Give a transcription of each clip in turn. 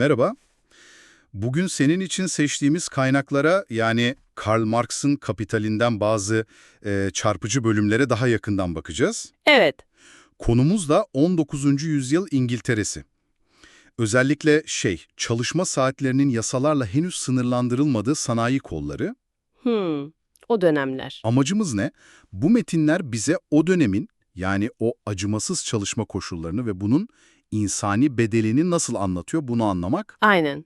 Merhaba. Bugün senin için seçtiğimiz kaynaklara yani Karl Marx'ın Kapitalinden bazı e, çarpıcı bölümlere daha yakından bakacağız. Evet, Konumuz da 19. yüzyıl İngiltere'si. Özellikle şey, çalışma saatlerinin yasalarla henüz sınırlandırılmadığı sanayi kolları. hmm, o dönemler. Amacımız ne? Bu metinler bize o dönemin yani o acımasız çalışma koşullarını ve bunun insani bedelini nasıl anlatıyor bunu anlamak. Aynen.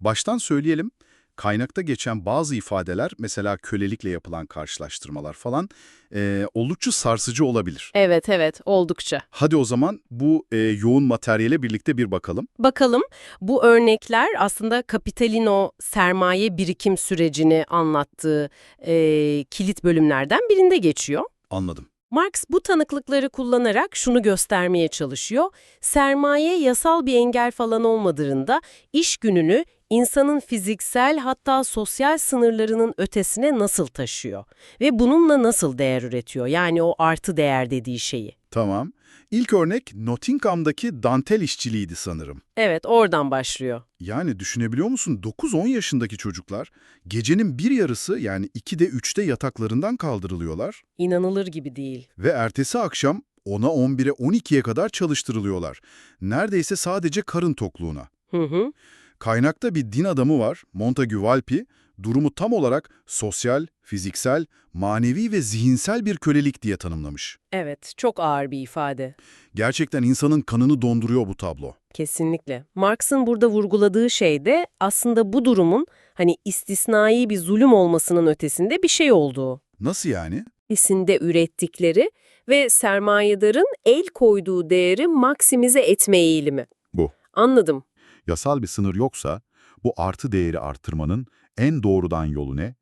Baştan söyleyelim, kaynakta geçen bazı ifadeler, mesela kölelikle yapılan karşılaştırmalar falan, e, oldukça sarsıcı olabilir. Evet, evet, oldukça. Hadi o zaman bu e, yoğun materyale birlikte bir bakalım. Bakalım, bu örnekler aslında kapitalin o sermaye birikim sürecini anlattığı e, kilit bölümlerden birinde geçiyor. Anladım. Marx bu tanıklıkları kullanarak şunu göstermeye çalışıyor. Sermaye yasal bir engel falan olmadığında iş gününü insanın fiziksel hatta sosyal sınırlarının ötesine nasıl taşıyor ve bununla nasıl değer üretiyor? Yani o artı değer dediği şeyi. Tamam. İlk örnek Nottingham'daki dantel işçiliğiydi sanırım. Evet, oradan başlıyor. Yani düşünebiliyor musun 9-10 yaşındaki çocuklar gecenin bir yarısı yani 2'de 3'te yataklarından kaldırılıyorlar İnanılır gibi değil. ve ertesi akşam 10'a 11'e 12'ye kadar çalıştırılıyorlar. Neredeyse sadece karın tokluğuna. Hı hı. Kaynakta bir din adamı var, Montague Valpi, durumu tam olarak sosyal, fiziksel, manevi ve zihinsel bir kölelik diye tanımlamış. Evet, çok ağır bir ifade. Gerçekten insanın kanını donduruyor bu tablo. Kesinlikle. Marx'ın burada vurguladığı şey de aslında bu durumun hani istisnai bir zulüm olmasının ötesinde bir şey olduğu. Nasıl yani? İsinde ürettikleri ve sermayedarın el koyduğu değeri maksimize etme eğilimi. Bu. Anladım. Yasal bir sınır yoksa bu artı değeri artırmanın en doğrudan yolu ne?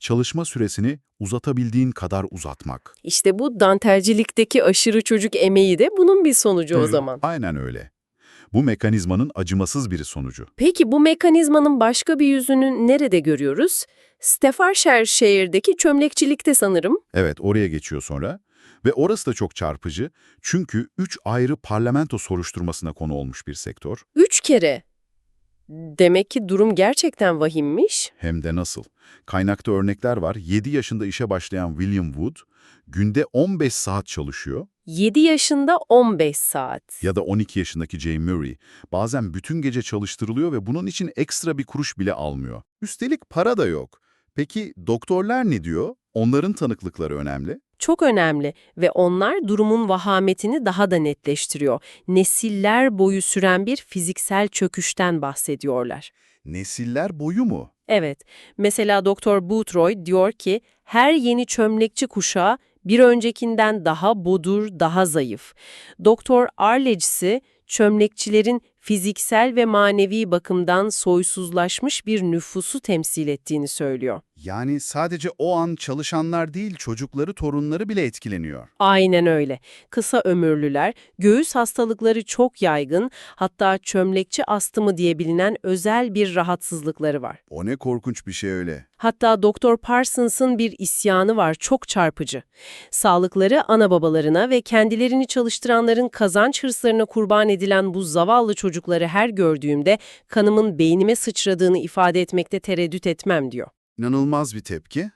Çalışma süresini uzatabildiğin kadar uzatmak. İşte bu dantelcilikteki aşırı çocuk emeği de bunun bir sonucu o zaman. Aynen öyle. Bu mekanizmanın acımasız bir sonucu. Peki bu mekanizmanın başka bir yüzünü nerede görüyoruz? Staffordshire çömlekçilikte sanırım. Evet, oraya geçiyor sonra. Ve orası da çok çarpıcı çünkü üç ayrı parlamento soruşturmasına konu olmuş bir sektör. Üç kere. Demek ki durum gerçekten vahimmiş. Hem de nasıl. Kaynakta örnekler var. 7 yaşında işe başlayan William Wood, günde 15 saat çalışıyor. 7 yaşında 15 saat. Ya da 12 yaşındaki Jay Murray, bazen bütün gece çalıştırılıyor ve bunun için ekstra bir kuruş bile almıyor. Üstelik para da yok. Peki doktorlar ne diyor? Onların tanıklıkları önemli. Çok önemli ve onlar durumun vahametini daha da netleştiriyor. Nesiller boyu süren bir fiziksel çöküşten bahsediyorlar. Nesiller boyu mu? Evet, mesela Doktor Boothroyd diyor ki her yeni çömlekçi kuşağı bir öncekinden daha bodur, daha zayıf. Doktor Arledge ise çömlekçilerin fiziksel ve manevi bakımdan soysuzlaşmış bir nüfusu temsil ettiğini söylüyor. Yani sadece o an çalışanlar değil, çocukları, torunları bile etkileniyor. Aynen öyle. Kısa ömürlüler, göğüs hastalıkları çok yaygın, hatta çömlekçi astımı diye bilinen özel bir rahatsızlıkları var. O ne korkunç bir şey öyle. Hatta Doktor Parsons'ın bir isyanı var çok çarpıcı. Sağlıkları ana babalarına ve kendilerini çalıştıranların kazanç hırslarına kurban edilen bu zavallı çocukları her gördüğümde kanımın beynime sıçradığını ifade etmekte tereddüt etmem diyor. İnanılmaz bir tepki.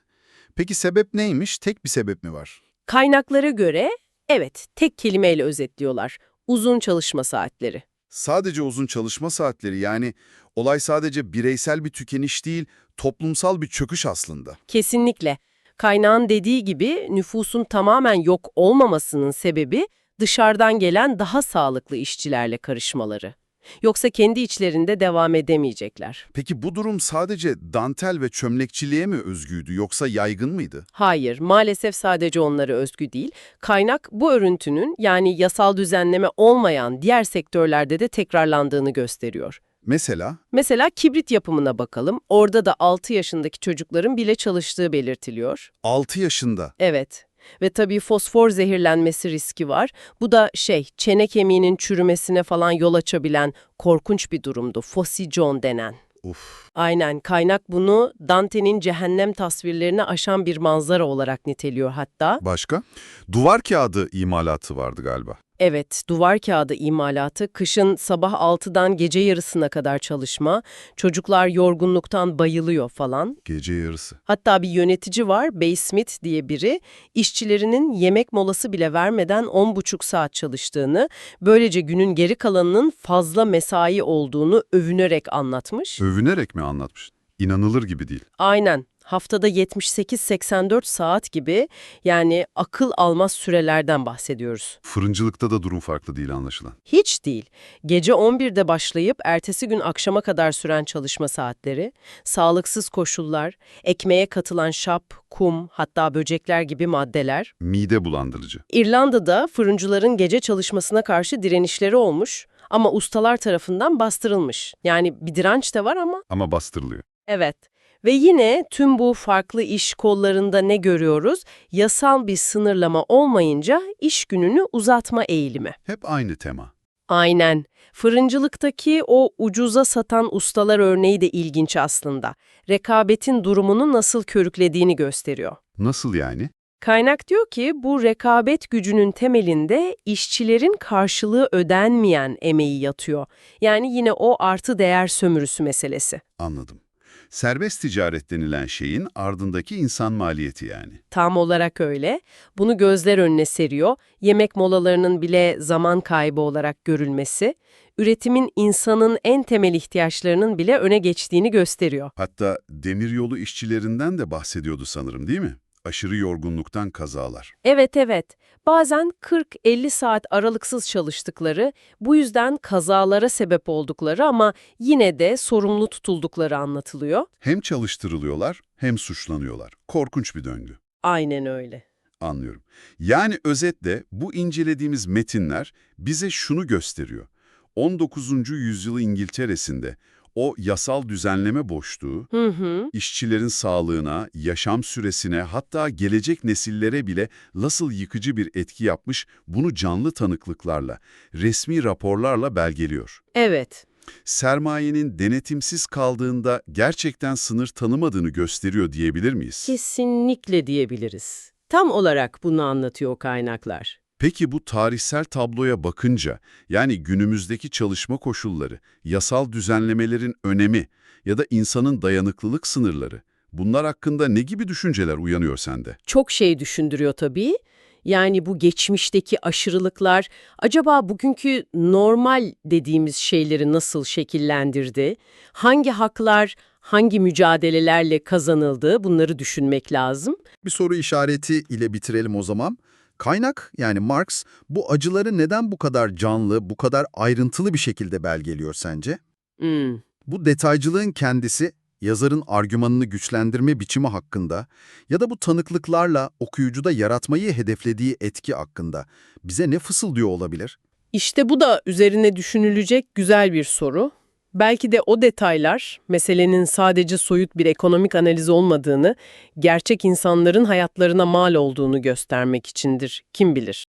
Peki sebep neymiş? Tek bir sebep mi var? Kaynaklara göre evet tek kelimeyle özetliyorlar. Uzun çalışma saatleri. Sadece uzun çalışma saatleri yani olay sadece bireysel bir tükeniş değil, toplumsal bir çöküş aslında. Kesinlikle. Kaynağın dediği gibi nüfusun tamamen yok olmamasının sebebi dışarıdan gelen daha sağlıklı işçilerle karışmaları. Yoksa kendi içlerinde devam edemeyecekler. Peki bu durum sadece dantel ve çömlekçiliğe mi özgüydü yoksa yaygın mıydı? Hayır, maalesef sadece onlara özgü değil. Kaynak bu örüntünün yani yasal düzenleme olmayan diğer sektörlerde de tekrarlandığını gösteriyor. Mesela Mesela kibrit yapımına bakalım. Orada da 6 yaşındaki çocukların bile çalıştığı belirtiliyor. 6 yaşında. Evet. Ve tabii fosfor zehirlenmesi riski var. Bu da şey, çene kemiğinin çürümesine falan yol açabilen korkunç bir durumdu. Fosijon denen. Uf. Aynen, kaynak bunu Dante'nin cehennem tasvirlerini aşan bir manzara olarak niteliyor hatta. Başka? Duvar kağıdı imalatı vardı galiba. Evet, duvar kağıdı imalatı, kışın sabah 6'dan gece yarısına kadar çalışma, çocuklar yorgunluktan bayılıyor falan. Gece yarısı. Hatta bir yönetici var, Bay Smith diye biri, işçilerinin yemek molası bile vermeden 10,5 saat çalıştığını, böylece günün geri kalanının fazla mesai olduğunu övünerek anlatmış. Övünerek mi anlatmış? İnanılır gibi değil. Aynen. Haftada 78-84 saat gibi yani akıl almaz sürelerden bahsediyoruz. Fırıncılıkta da durum farklı değil anlaşılan. Hiç değil. Gece 11'de başlayıp ertesi gün akşama kadar süren çalışma saatleri, sağlıksız koşullar, ekmeğe katılan şap, kum, hatta böcekler gibi maddeler. Mide bulandırıcı. İrlanda'da fırıncıların gece çalışmasına karşı direnişleri olmuş ama ustalar tarafından bastırılmış. Yani bir direnç de var ama Ama bastırılıyor. Evet. Ve yine tüm bu farklı iş kollarında ne görüyoruz? Yasal bir sınırlama olmayınca iş gününü uzatma eğilimi. Hep aynı tema. Aynen. Fırıncılıktaki o ucuza satan ustalar örneği de ilginç aslında. Rekabetin durumunu nasıl körüklediğini gösteriyor. Nasıl yani? Kaynak diyor ki bu rekabet gücünün temelinde işçilerin karşılığı ödenmeyen emeği yatıyor. Yani yine o artı değer sömürüsü meselesi. Anladım. Serbest ticaret denilen şeyin ardındaki insan maliyeti yani. Tam olarak öyle. Bunu gözler önüne seriyor. Yemek molalarının bile zaman kaybı olarak görülmesi, üretimin insanın en temel ihtiyaçlarının bile öne geçtiğini gösteriyor. Hatta demiryolu işçilerinden de bahsediyordu sanırım değil mi? Aşırı yorgunluktan kazalar. Evet evet. Bazen 40-50 saat aralıksız çalıştıkları, bu yüzden kazalara sebep oldukları ama yine de sorumlu tutuldukları anlatılıyor. Hem çalıştırılıyorlar hem suçlanıyorlar. Korkunç bir döngü. Aynen öyle. Anlıyorum. Yani özetle bu incelediğimiz metinler bize şunu gösteriyor. 19. yüzyıl İngiltere'sinde o yasal düzenleme boşluğu, Hı hı. işçilerin sağlığına, yaşam süresine hatta gelecek nesillere bile nasıl yıkıcı bir etki yapmış bunu canlı tanıklıklarla, resmi raporlarla belgeliyor. Evet. Sermayenin denetimsiz kaldığında gerçekten sınır tanımadığını gösteriyor diyebilir miyiz? Kesinlikle diyebiliriz. Tam olarak bunu anlatıyor kaynaklar. Peki bu tarihsel tabloya bakınca, yani günümüzdeki çalışma koşulları, yasal düzenlemelerin önemi ya da insanın dayanıklılık sınırları, bunlar hakkında ne gibi düşünceler uyanıyor sende? çok şey düşündürüyor tabii. Yani bu geçmişteki aşırılıklar acaba bugünkü normal dediğimiz şeyleri nasıl şekillendirdi? Hangi haklar, hangi mücadelelerle kazanıldı bunları düşünmek lazım. Bir soru işareti ile bitirelim o zaman. Kaynak yani Marx bu acıları neden bu kadar canlı, bu kadar ayrıntılı bir şekilde belgeliyor sence? Hmm. Bu detaycılığın kendisi yazarın argümanını güçlendirme biçimi hakkında ya da bu tanıklıklarla okuyucuda yaratmayı hedeflediği etki hakkında bize ne fısıldıyor olabilir? İşte bu da üzerine düşünülecek güzel bir soru. Belki de o detaylar meselenin sadece soyut bir ekonomik analiz olmadığını, gerçek insanların hayatlarına mal olduğunu göstermek içindir. Kim bilir?